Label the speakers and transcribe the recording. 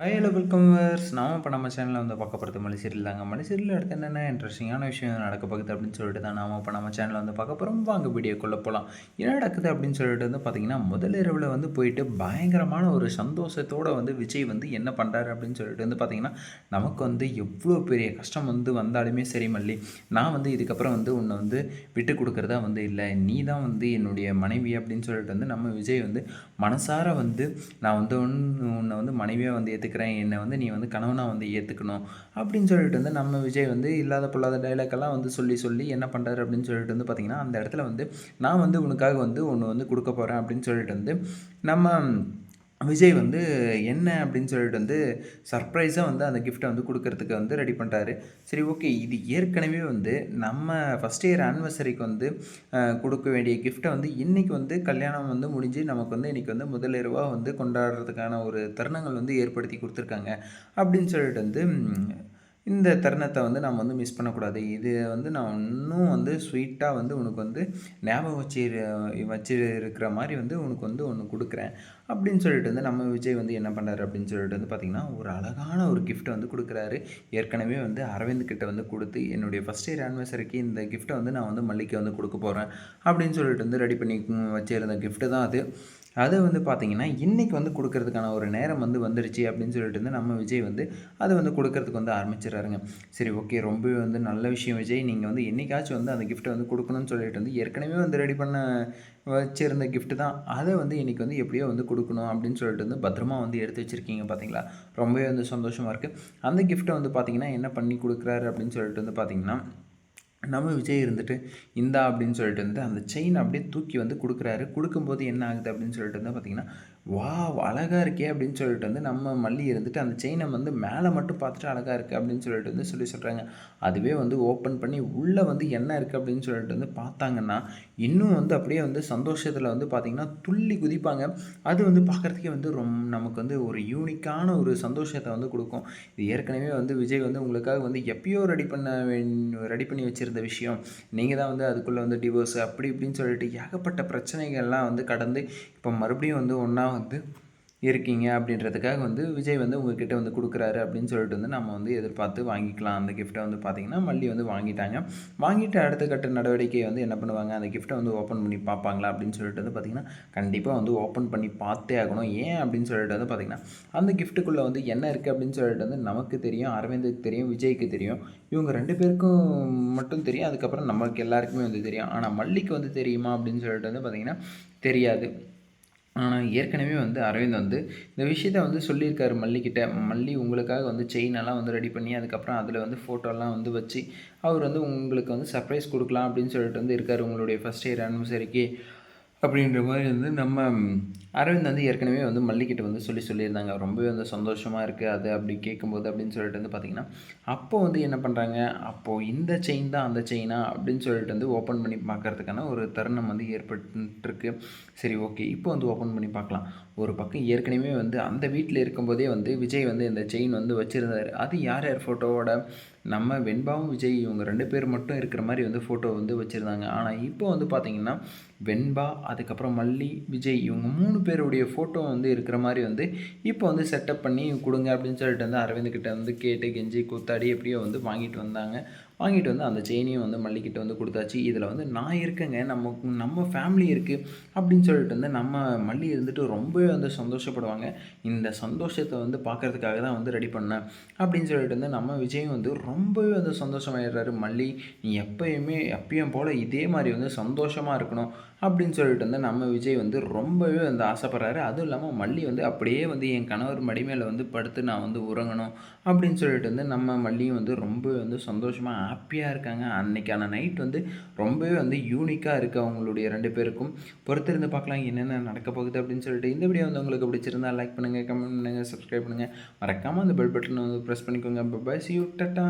Speaker 1: Hi hello welcome verse நாம இப்போ நம்ம சேனலில் வந்து பார்க்க போகிறது மலைசீரியல் தாங்க. மலைசீரியல் அடுத்து என்னென்ன இன்ட்ரெஸ்டிங்கான விஷயம் நடக்க போகுது அப்படின்னு சொல்லிட்டு தான் நாம இப்போ நம்ம சேனலில் வந்து பார்க்க போகிறோம் வாங்க வீடியோக்குள்ளே போகலாம் என்ன நடக்குது அப்படின்னு சொல்லிட்டு வந்து பார்த்தீங்கன்னா முதல் இரவில் வந்து போயிட்டு பயங்கரமான ஒரு சந்தோஷத்தோடு வந்து விஜய் வந்து என்ன பண்ணுறாரு அப்படின்னு சொல்லிட்டு வந்து பார்த்தீங்கன்னா நமக்கு வந்து எவ்வளோ பெரிய கஷ்டம் வந்து வந்தாலுமே சரி மல்லி. நான் வந்து இதுக்கப்புறம் வந்து உன்னை வந்து விட்டு கொடுக்குறதா வந்து இல்லை. நீ தான் வந்து என்னுடைய மனைவி அப்படின்னு சொல்லிட்டு வந்து நம்ம விஜய் வந்து மனசார வந்து நான் வந்து உன்- உன்னை வந்து மனைவியாக வந்து ஏற்றுக்கிறேன் என்னை வந்து நீ வந்து கணவனாக வந்து ஏற்றுக்கணும் அப்படின்னு சொல்லிட்டு வந்து நம்ம விஜய் வந்து இல்லாத பொல்லாத dialogue வந்து சொல்லி சொல்லி என்ன பண்ணுறாரு அப்படின்னு சொல்லிட்டு வந்து பார்த்திங்கன்னா அந்த இடத்துல வந்து நான் வந்து உனக்காக வந்து ஒன்று வந்து கொடுக்க போகிறேன் அப்படின்னு சொல்லிட்டு வந்து நம்ம விஜய் வந்து என்ன அப்படின்னு சொல்லிட்டு வந்து சர்ப்ரைஸாக வந்து அந்த கிஃப்ட்டை வந்து கொடுக்கறதுக்கு வந்து ரெடி பண்ணிட்டாரு. சரி ஓகே இது ஏற்கனவே வந்து நம்ம ஃபஸ்ட் இயர் ஆனிவர்சரிக்கு வந்து கொடுக்க வேண்டிய கிஃப்ட்டை வந்து இன்றைக்கி வந்து கல்யாணம் வந்து முடிஞ்சு நமக்கு வந்து இன்றைக்கி வந்து முதலிரவாக வந்து கொண்டாடுறதுக்கான ஒரு தருணங்கள் வந்து ஏற்படுத்தி கொடுத்துருக்காங்க. அப்படின்னு சொல்லிட்டு வந்து இந்த தருணத்தை வந்து நம்ம வந்து மிஸ் பண்ணக்கூடாது. இது வந்து நான் இன்னும் வந்து ஸ்வீட்டாக வந்து உனக்கு வந்து ஞாபகம் வச்சு வச்சு இருக்கிற மாதிரி வந்து உனக்கு வந்து ஒன்று கொடுக்குறேன். அப்படின்னு சொல்லிட்டு வந்து நம்ம விஜய் வந்து என்ன பண்ணாரு அப்படின்னு சொல்லிட்டு வந்து பார்த்திங்கன்னா ஒரு அழகான ஒரு கிஃப்ட்டை வந்து கொடுக்குறாரு. ஏற்கனவே வந்து அரவிந்த் கிட்ட வந்து கொடுத்து என்னுடைய ஃபஸ்ட் இயர் ஆனிவர்சரிக்கு இந்த கிஃப்ட்டை வந்து நான் வந்து மல்லிகை வந்து கொடுக்க போகிறேன் அப்படின்னு சொல்லிட்டு வந்து ரெடி பண்ணி வச்சிருந்த கிஃப்ட்டு தான் அது. அதை வந்து பார்த்திங்கன்னா இன்றைக்கி வந்து கொடுக்கறதுக்கான ஒரு நேரம் வந்து வந்துடுச்சு அப்படின்னு சொல்லிட்டு வந்து நம்ம விஜய் வந்து அதை வந்து கொடுக்கறதுக்கு வந்து ஆரம்பிச்சிடறாருங்க சரி ஓகே ரொம்பவே வந்து நல்ல விஷயம் விஜய். நீங்கள் வந்து என்னைக்காச்சும் வந்து அந்த கிஃப்ட்டை வந்து கொடுக்கணும்னு சொல்லிட்டு வந்து ஏற்கனவே வந்து ரெடி பண்ண வச்சிருந்த கிஃப்ட்டு தான். அதை வந்து இன்றைக்கி வந்து எப்படியோ வந்து கொடுக்கணும் அப்படின்னு சொல்லிட்டு வந்து பத்திரமா வந்து எடுத்து வச்சுருக்கீங்க பார்த்தீங்களா ரொம்பவே வந்து சந்தோஷமாக இருக்குது அந்த கிஃப்ட்டை வந்து பார்த்தீங்கன்னா என்ன பண்ணி கொடுக்குறாரு அப்படின்னு சொல்லிட்டு வந்து பார்த்திங்கன்னா நம்ம விஜய் இருந்துட்டு இந்தா அப்படின்னு சொல்லிட்டு வந்து அந்த செயின் அப்படியே தூக்கி வந்து கொடுக்குறாரு. கொடுக்கும்போது என்ன ஆகுது அப்படின்னு சொல்லிட்டு வந்து பார்த்தீங்கன்னா வா அழகாக இருக்கே அப்படின்னு சொல்லிட்டு வந்து நம்ம மல்லி இருந்துட்டு அந்த செயினை வந்து மேலே மட்டும் பார்த்துட்டு அழகாக இருக்குது அப்படின்னு சொல்லிட்டு வந்து சொல்லி சொல்கிறாங்க அதுவே வந்து ஓப்பன் பண்ணி உள்ளே வந்து என்ன இருக்குது அப்படின்னு சொல்லிட்டு வந்து பார்த்தாங்கன்னா இன்னும் வந்து அப்படியே வந்து சந்தோஷத்தில் வந்து பார்த்திங்கன்னா துள்ளி குதிப்பாங்க. அது வந்து பார்க்குறதுக்கே வந்து ரொம்ப நமக்கு வந்து ஒரு யூனிக்கான ஒரு சந்தோஷத்தை வந்து கொடுக்கும். இது ஏற்கனவே வந்து விஜய் வந்து உங்களுக்காக வந்து எப்பயோ ரெடி பண்ண ரெடி பண்ணி வச்சுருந்த விஷயம். நீங்கள் தான் வந்து அதுக்குள்ளே வந்து டிவோர்ஸ் அப்படி இப்படின்னு சொல்லிட்டு ஏகப்பட்ட பிரச்சனைகள்லாம் வந்து கடந்து இப்போ மறுபடியும் வந்து ஒன்றா வந்து இருக்கீங்க அப்படின்றதுக்காக வந்து விஜய் வந்து உங்ககிட்ட வந்து கொடுக்குறாரு அப்படின்னு சொல்லிட்டு வந்து நம்ம வந்து எதிர்பார்த்து வாங்கிக்கலாம். அந்த கிஃப்ட்டை வந்து பார்த்திங்கன்னா மல்லி வந்து வாங்கிட்டாங்க. வாங்கிட்டு அடுத்த கட்ட நடவடிக்கை வந்து என்ன பண்ணுவாங்க? அந்த கிஃப்ட்டை வந்து ஓப்பன் பண்ணி பார்ப்பாங்களா? அப்படின்னு சொல்லிட்டு வந்து பார்த்திங்கன்னா கண்டிப்பாக வந்து ஓப்பன் பண்ணி பார்த்தே ஆகணும். ஏன் அப்படின்னு சொல்லிட்டு வந்து பார்த்திங்கன்னா அந்த கிஃப்ட்டுக்குள்ளே வந்து என்ன இருக்குது அப்படின்னு சொல்லிட்டு வந்து நமக்கு தெரியும் அரவிந்துக்கு தெரியும் விஜய்க்கு தெரியும். இவங்க ரெண்டு பேருக்கும் மட்டும் தெரியும். அதுக்கப்புறம் நமக்கு எல்லாருக்குமே வந்து தெரியும். ஆனால் மல்லிக்கு வந்து தெரியுமா அப்படின்னு சொல்லிட்டு வந்து பார்த்திங்கன்னா தெரியாது. ஆனால் ஏற்கனவே வந்து அரவிந்த் வந்து இந்த விஷயத்த வந்து சொல்லியிருக்காரு மல்லிக்கிட்ட மல்லி உங்களுக்காக வந்து செயின் எல்லாம் வந்து ரெடி பண்ணி அதுக்கப்புறம் அதில் வந்து ஃபோட்டோலாம் வந்து வச்சு அவர் வந்து உங்களுக்கு வந்து சர்ப்ரைஸ் கொடுக்கலாம் அப்படின்னு சொல்லிட்டு வந்து இருக்கார் உங்களுடைய ஃபஸ்ட் இயர் ஆனிவர்சரிக்கு அப்படின்ற மாதிரி வந்து நம்ம அரவிந்த் வந்து ஏற்கனவே வந்து மல்லிக்கிட்ட வந்து சொல்லி சொல்லியிருந்தாங்க. ரொம்பவே வந்து சந்தோஷமாக இருக்குது அது அப்படி கேட்கும்போது அப்படின்னு சொல்லிட்டு வந்து பார்த்திங்கன்னா அப்போ வந்து என்ன பண்ணுறாங்க அப்போது இந்த செயின் தான் அந்த செயினா அப்படின்னு சொல்லிட்டு வந்து ஓப்பன் பண்ணி பார்க்கறதுக்கான ஒரு தருணம் வந்து ஏற்பட்டுருக்கு. சரி ஓகே இப்போ வந்து ஓப்பன் பண்ணி பார்க்கலாம் ஒரு பக்கம் ஏற்கனவே வந்து அந்த வீட்டில் இருக்கும்போதே வந்து விஜய் வந்து இந்த செயின் வந்து வச்சுருந்தார். அது யார் யார் ஃபோட்டோவோட நம்ம வெண்பாவும் விஜய் இவங்க ரெண்டு பேர் மட்டும் இருக்கிற மாதிரி வந்து ஃபோட்டோ வந்து வச்சுருந்தாங்க. ஆனால் இப்போ வந்து பார்த்திங்கன்னா வெண்பா அதுக்கப்புறம் மல்லி விஜய் இவங்க மூணு பேருடைய ஃபோட்டோ வந்து இருக்கிற மாதிரி வந்து இப்போ வந்து செட்டப் பண்ணி கொடுங்க அப்படின்னு சொல்லிட்டு வந்து அரவிந்த் கிட்ட வந்து கேட்டு கெஞ்சி கூத்தாடி எப்படியோ வந்து வாங்கிட்டு வந்தாங்க. வாங்கிட்டு வந்து அந்த செயினையும் வந்து மல்லிக்கிட்ட வந்து கொடுத்தாச்சு. இதில் வந்து நான் இருக்கேங்க. நம்ம நம்ம ஃபேமிலி இருக்குது அப்படின்னு சொல்லிட்டு வந்து நம்ம மல்லி இருந்துட்டு ரொம்பவே வந்து சந்தோஷப்படுவாங்க. இந்த சந்தோஷத்தை வந்து பார்க்கறதுக்காக தான் வந்து ரெடி பண்ணேன் அப்படின்னு சொல்லிட்டு வந்து நம்ம விஜயும் வந்து ரொம்பவே வந்து சந்தோஷமாயிடுறாரு. மல்லி நீ எப்பயுமே எப்பயும் போல் இதே மாதிரி வந்து சந்தோஷமாக இருக்கணும் அப்படின்னு சொல்லிட்டு வந்து நம்ம விஜய் வந்து ரொம்பவே வந்து ஆசைப்படுறாரு. அதுவும் இல்லாமல் மல்லி வந்து அப்படியே வந்து என் கணவர் மடிமேல வந்து படுத்து நான் வந்து உறங்கணும் அப்படின்னு சொல்லிட்டு வந்து நம்ம மல்லியும் வந்து ரொம்பவே வந்து சந்தோஷமாக ஹாப்பியாக இருக்காங்க. அன்னைக்கான நைட் வந்து ரொம்பவே வந்து யூனிக்காக இருக்குது அவங்களுடைய ரெண்டு பேருக்கும். பொறுத்திருந்து பார்க்கலாம் என்னென்ன நடக்க போகுது அப்படின்னு சொல்லிட்டு இந்த வீடியோ வந்து உங்களுக்கு பிடிச்சிருந்தா லைக் பண்ணுங்கள் கமெண்ட் பண்ணுங்கள் சப்ஸ்கிரைப் பண்ணுங்கள் மறக்காமல் அந்த பெல் பட்டனை வந்து ப்ரெஸ் பண்ணிக்கோங்க. By C you ta-ta